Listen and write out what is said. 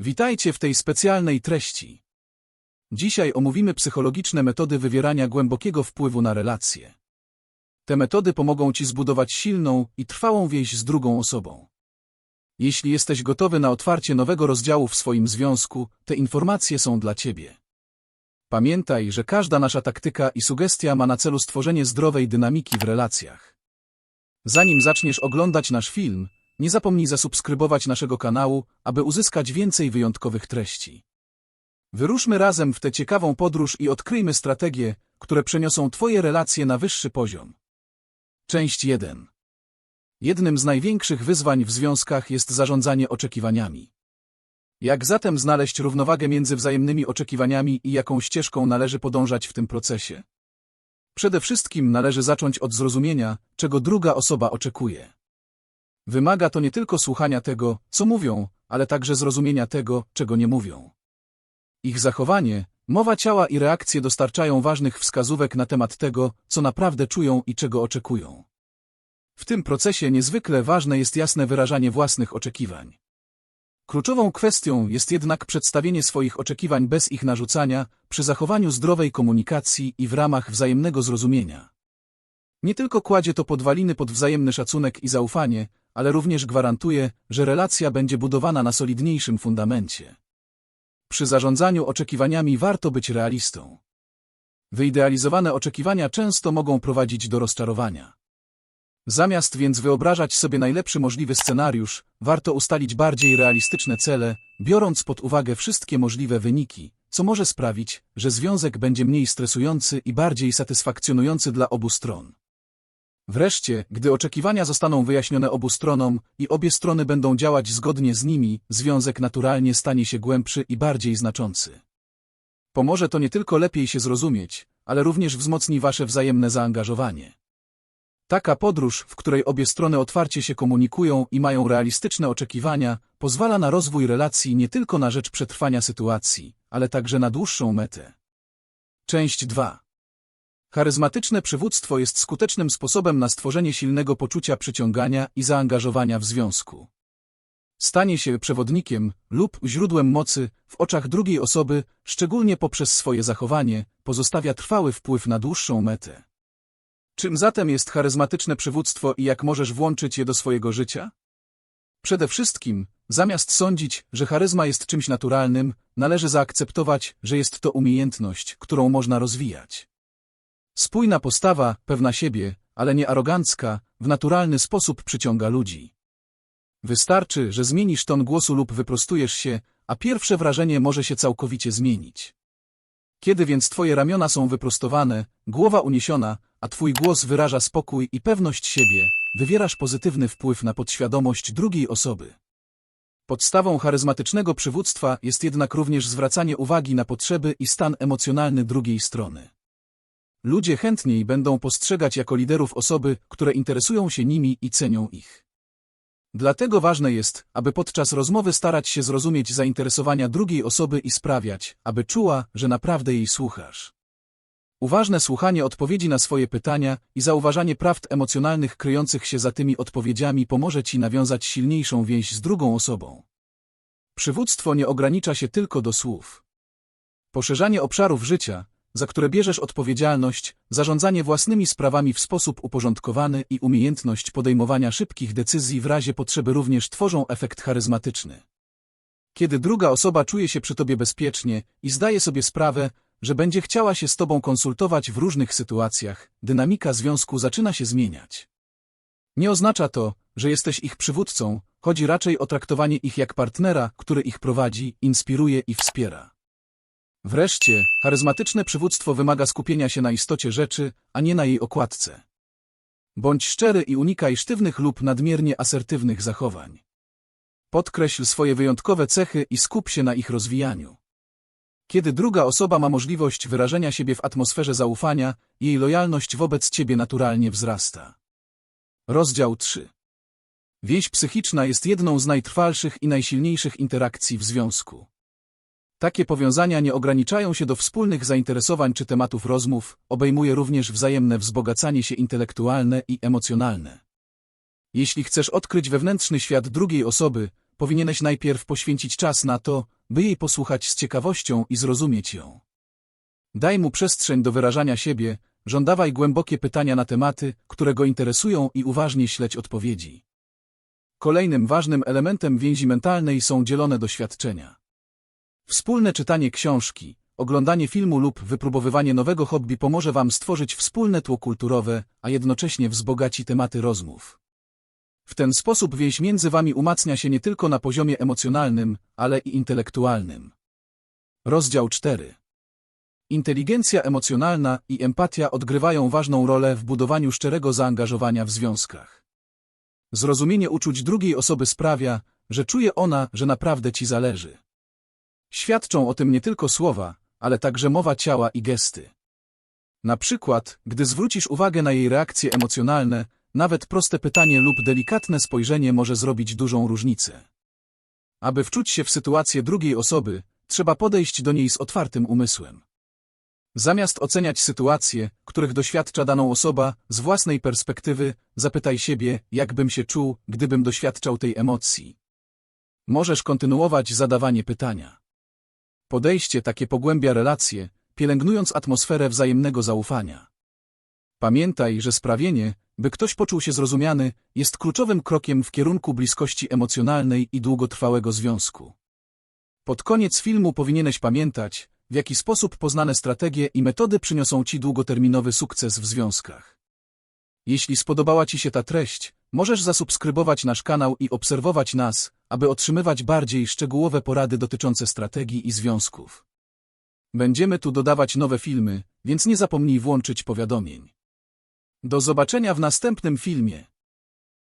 Witajcie w tej specjalnej treści. Dzisiaj omówimy psychologiczne metody wywierania głębokiego wpływu na relacje. Te metody pomogą Ci zbudować silną i trwałą więź z drugą osobą. Jeśli jesteś gotowy na otwarcie nowego rozdziału w swoim związku, te informacje są dla Ciebie. Pamiętaj, że każda nasza taktyka i sugestia ma na celu stworzenie zdrowej dynamiki w relacjach. Zanim zaczniesz oglądać nasz film, nie zapomnij zasubskrybować naszego kanału, aby uzyskać więcej wyjątkowych treści. Wyruszmy razem w tę ciekawą podróż i odkryjmy strategie, które przeniosą Twoje relacje na wyższy poziom. Część 1. Jednym z największych wyzwań w związkach jest zarządzanie oczekiwaniami. Jak zatem znaleźć równowagę między wzajemnymi oczekiwaniami i jaką ścieżką należy podążać w tym procesie? Przede wszystkim należy zacząć od zrozumienia, czego druga osoba oczekuje. Wymaga to nie tylko słuchania tego, co mówią, ale także zrozumienia tego, czego nie mówią. Ich zachowanie, mowa ciała i reakcje dostarczają ważnych wskazówek na temat tego, co naprawdę czują i czego oczekują. W tym procesie niezwykle ważne jest jasne wyrażanie własnych oczekiwań. Kluczową kwestią jest jednak przedstawienie swoich oczekiwań bez ich narzucania, przy zachowaniu zdrowej komunikacji i w ramach wzajemnego zrozumienia. Nie tylko kładzie to podwaliny pod wzajemny szacunek i zaufanie, ale również gwarantuje, że relacja będzie budowana na solidniejszym fundamencie. Przy zarządzaniu oczekiwaniami warto być realistą. Wyidealizowane oczekiwania często mogą prowadzić do rozczarowania. Zamiast więc wyobrażać sobie najlepszy możliwy scenariusz, warto ustalić bardziej realistyczne cele, biorąc pod uwagę wszystkie możliwe wyniki, co może sprawić, że związek będzie mniej stresujący i bardziej satysfakcjonujący dla obu stron. Wreszcie, gdy oczekiwania zostaną wyjaśnione obu stronom i obie strony będą działać zgodnie z nimi, związek naturalnie stanie się głębszy i bardziej znaczący. Pomoże to nie tylko lepiej się zrozumieć, ale również wzmocni wasze wzajemne zaangażowanie. Taka podróż, w której obie strony otwarcie się komunikują i mają realistyczne oczekiwania, pozwala na rozwój relacji nie tylko na rzecz przetrwania sytuacji, ale także na dłuższą metę. Część 2 Charyzmatyczne przywództwo jest skutecznym sposobem na stworzenie silnego poczucia przyciągania i zaangażowania w związku. Stanie się przewodnikiem lub źródłem mocy w oczach drugiej osoby, szczególnie poprzez swoje zachowanie, pozostawia trwały wpływ na dłuższą metę. Czym zatem jest charyzmatyczne przywództwo i jak możesz włączyć je do swojego życia? Przede wszystkim, zamiast sądzić, że charyzma jest czymś naturalnym, należy zaakceptować, że jest to umiejętność, którą można rozwijać. Spójna postawa, pewna siebie, ale nie arogancka, w naturalny sposób przyciąga ludzi. Wystarczy, że zmienisz ton głosu lub wyprostujesz się, a pierwsze wrażenie może się całkowicie zmienić. Kiedy więc twoje ramiona są wyprostowane, głowa uniesiona, a twój głos wyraża spokój i pewność siebie, wywierasz pozytywny wpływ na podświadomość drugiej osoby. Podstawą charyzmatycznego przywództwa jest jednak również zwracanie uwagi na potrzeby i stan emocjonalny drugiej strony. Ludzie chętniej będą postrzegać jako liderów osoby, które interesują się nimi i cenią ich. Dlatego ważne jest, aby podczas rozmowy starać się zrozumieć zainteresowania drugiej osoby i sprawiać, aby czuła, że naprawdę jej słuchasz. Uważne słuchanie odpowiedzi na swoje pytania i zauważanie prawd emocjonalnych kryjących się za tymi odpowiedziami pomoże Ci nawiązać silniejszą więź z drugą osobą. Przywództwo nie ogranicza się tylko do słów. Poszerzanie obszarów życia, za które bierzesz odpowiedzialność, zarządzanie własnymi sprawami w sposób uporządkowany i umiejętność podejmowania szybkich decyzji w razie potrzeby również tworzą efekt charyzmatyczny. Kiedy druga osoba czuje się przy tobie bezpiecznie i zdaje sobie sprawę, że będzie chciała się z tobą konsultować w różnych sytuacjach, dynamika związku zaczyna się zmieniać. Nie oznacza to, że jesteś ich przywódcą, chodzi raczej o traktowanie ich jak partnera, który ich prowadzi, inspiruje i wspiera. Wreszcie, charyzmatyczne przywództwo wymaga skupienia się na istocie rzeczy, a nie na jej okładce. Bądź szczery i unikaj sztywnych lub nadmiernie asertywnych zachowań. Podkreśl swoje wyjątkowe cechy i skup się na ich rozwijaniu. Kiedy druga osoba ma możliwość wyrażenia siebie w atmosferze zaufania, jej lojalność wobec ciebie naturalnie wzrasta. Rozdział 3 Więź psychiczna jest jedną z najtrwalszych i najsilniejszych interakcji w związku. Takie powiązania nie ograniczają się do wspólnych zainteresowań czy tematów rozmów, obejmuje również wzajemne wzbogacanie się intelektualne i emocjonalne. Jeśli chcesz odkryć wewnętrzny świat drugiej osoby, powinieneś najpierw poświęcić czas na to, by jej posłuchać z ciekawością i zrozumieć ją. Daj mu przestrzeń do wyrażania siebie, żądawaj głębokie pytania na tematy, które go interesują i uważnie śledź odpowiedzi. Kolejnym ważnym elementem więzi mentalnej są dzielone doświadczenia. Wspólne czytanie książki, oglądanie filmu lub wypróbowywanie nowego hobby pomoże Wam stworzyć wspólne tło kulturowe, a jednocześnie wzbogaci tematy rozmów. W ten sposób więź między Wami umacnia się nie tylko na poziomie emocjonalnym, ale i intelektualnym. Rozdział 4 Inteligencja emocjonalna i empatia odgrywają ważną rolę w budowaniu szczerego zaangażowania w związkach. Zrozumienie uczuć drugiej osoby sprawia, że czuje ona, że naprawdę Ci zależy. Świadczą o tym nie tylko słowa, ale także mowa ciała i gesty. Na przykład, gdy zwrócisz uwagę na jej reakcje emocjonalne, nawet proste pytanie lub delikatne spojrzenie może zrobić dużą różnicę. Aby wczuć się w sytuację drugiej osoby, trzeba podejść do niej z otwartym umysłem. Zamiast oceniać sytuacje, których doświadcza daną osoba, z własnej perspektywy, zapytaj siebie, jak bym się czuł, gdybym doświadczał tej emocji. Możesz kontynuować zadawanie pytania. Podejście takie pogłębia relacje, pielęgnując atmosferę wzajemnego zaufania. Pamiętaj, że sprawienie, by ktoś poczuł się zrozumiany, jest kluczowym krokiem w kierunku bliskości emocjonalnej i długotrwałego związku. Pod koniec filmu powinieneś pamiętać, w jaki sposób poznane strategie i metody przyniosą Ci długoterminowy sukces w związkach. Jeśli spodobała Ci się ta treść, możesz zasubskrybować nasz kanał i obserwować nas, aby otrzymywać bardziej szczegółowe porady dotyczące strategii i związków. Będziemy tu dodawać nowe filmy, więc nie zapomnij włączyć powiadomień. Do zobaczenia w następnym filmie.